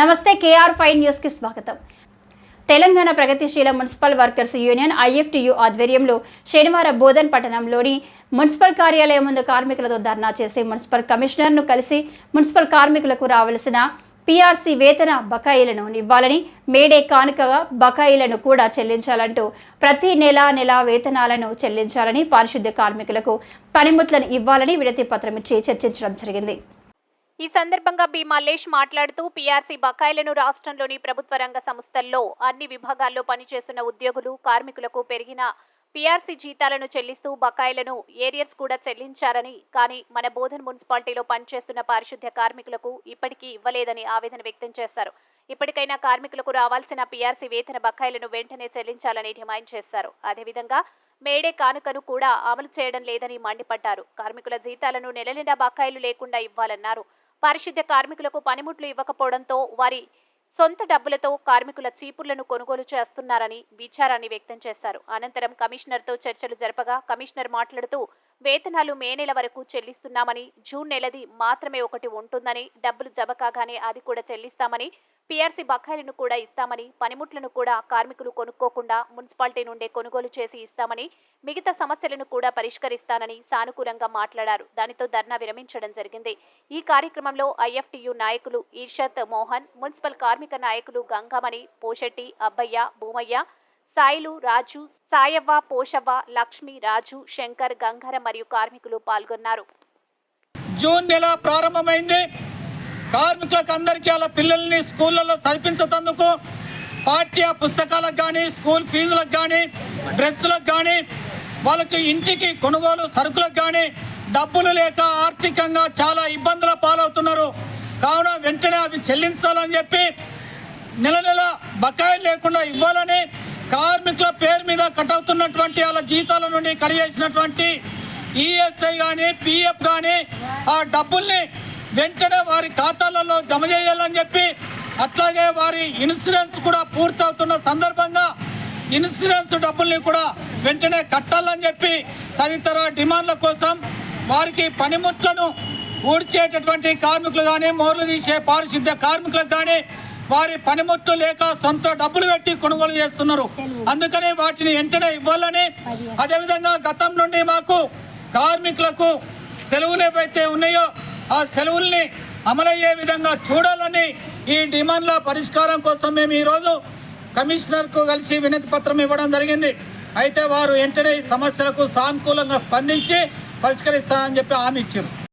నమస్తే KR five న్యూస్కి స్వాగతం. తెలంగాణ ప్రగతిశీల మున్సిపల్ వర్కర్స్ యూనియన్ ఐఎఫ్టియు ఆధ్వర్యంలో శనివారం బోధన్ పట్టణంలోని మున్సిపల్ కార్యాలయం ముందు కార్మికులతో ధర్నా చేసి మున్సిపల్ కమిషనర్ను కలిసి మున్సిపల్ కార్మికులకు రావాల్సిన పీఆర్సీ వేతన బకాయిలను ఇవ్వాలని మేడే కానుకగా బకాయిలను కూడా చెల్లించాలంటూ ప్రతి నెల నెల వేతనాలను చెల్లించాలని పారిశుద్ధ్య కార్మికులకు పనిముట్లను ఇవ్వాలని విడతి పత్రం ఇచ్చి చర్చించడం జరిగింది. ఈ సందర్భంగా బి మల్లేష్ మాట్లాడుతూ పీఆర్సీ బకాయిలను రాష్ట్రంలోని ప్రభుత్వ రంగ సంస్థల్లో అన్ని విభాగాల్లో పనిచేస్తున్న ఉద్యోగులు కార్మికులకు పెరిగిన పీఆర్సీ జీతాలను చెల్లిస్తూ బకాయిలను ఏరియర్స్ కూడా చెల్లించారని కానీ మన బోధన్ మున్సిపాలిటీలో పనిచేస్తున్న పారిశుద్ధ్య కార్మికులకు ఇప్పటికీ ఇవ్వలేదని ఆవేదన వ్యక్తం చేశారు. ఇప్పటికైనా కార్మికులకు రావాల్సిన పీఆర్సీ వేతన బకాయిలను వెంటనే చెల్లించాలని డిమాండ్ చేశారు. అదేవిధంగా మేడే కానుకను కూడా అమలు చేయడం లేదని మండిపడ్డారు. కార్మికుల జీతాలను నెల నిండా బకాయిలు లేకుండా ఇవ్వాలన్నారు. పారిశుద్ధ్య కార్మికులకు పనిముట్లు ఇవ్వకపోవడంతో వారి సొంత డబ్బులతో కార్మికుల చీపుర్లను కొనుగోలు చేస్తున్నారని విచారాన్ని వ్యక్తం చేశారు. అనంతరం కమిషనర్తో చర్చలు జరపగా కమిషనర్ మాట్లాడుతూ వేతనాలు మే నెల వరకు చెల్లిస్తున్నామని జూన్ నెలది మాత్రమే ఒకటి ఉంటుందని డబ్బులు జమ కాగానే అది కూడా చెల్లిస్తామని పీఆర్సీ బకాయిలను కూడా ఇస్తామని పనిముట్లను కూడా కార్మికులు కొనుక్కోకుండా మున్సిపాలిటీ నుండే కొనుగోలు చేసి ఇస్తామని మిగతా సమస్యలను కూడా పరిష్కరిస్తానని సానుకూలంగా మాట్లాడారు. దానితో ధర్నా విరమించడం జరిగింది. ఈ కార్యక్రమంలో ఐఎఫ్టియు నాయకులు ఈర్షత్ మోహన్ మున్సిపల్ కార్మిక నాయకులు గంగమణి పోషెట్టి అబ్బయ్య భూమయ్య సాయిలు రాజు సాయవ్వ పోషవ్వ లక్ష్మి రాజు శంకర్ గంగర మరియు కార్మికులు పాల్గొన్నారు. జూన్ నెల ప్రారంభమైంది. కార్మికులకు అందరికీ అలా పిల్లల్ని స్కూళ్ళలో చదివించేందుకు పాఠ్య పుస్తకాలకు కానీ స్కూల్ ఫీజులకు కానీ డ్రెస్సులకు కానీ వాళ్ళకి ఇంటికి కొనుగోలు సరుకులకు కానీ డబ్బులు లేక ఆర్థికంగా చాలా ఇబ్బందుల పాలవుతున్నారు. కావున వెంటనే అవి చెల్లించాలని చెప్పి నెల నెల బకాయిలు లేకుండా ఇవ్వాలని కట్ అవుతున్నటువంటి వాళ్ళ జీతాల నుండి కడిగేసినటువంటి ఈఎస్ఐ కానీ పిఎఫ్ కానీ ఆ డబ్బుల్ని వెంటనే వారి ఖాతాలలో జమ చేయాలని చెప్పి అట్లాగే వారి ఇన్సూరెన్స్ కూడా పూర్తవుతున్న సందర్భంగా ఇన్సూరెన్స్ డబ్బుల్ని కూడా వెంటనే కట్టాలని చెప్పి తదితర డిమాండ్ల కోసం వారికి పనిముట్లను ఊడ్చేటటువంటి కార్మికులు కానీ మోర్లు తీసే పారిశుద్ధ్య కార్మికులకు కానీ వారి పనిముట్లు లేక సొంత డబ్బులు పెట్టి కొనుగోలు చేస్తున్నారు. అందుకని వాటిని వెంటనే ఇవ్వాలని అదేవిధంగా గతం నుండి మాకు కార్మికులకు సెలవులు ఏవైతే ఉన్నాయో ఆ సెలవుల్ని అమలయ్యే విధంగా చూడాలని ఈ డిమాండ్ల పరిష్కారం కోసం మేము ఈరోజు కమిషనర్కు కలిసి వినతి పత్రం ఇవ్వడం జరిగింది. అయితే వారు వెంటనే ఈ సమస్యలకు సానుకూలంగా స్పందించి పరిష్కరిస్తానని చెప్పి హామీ ఇచ్చారు.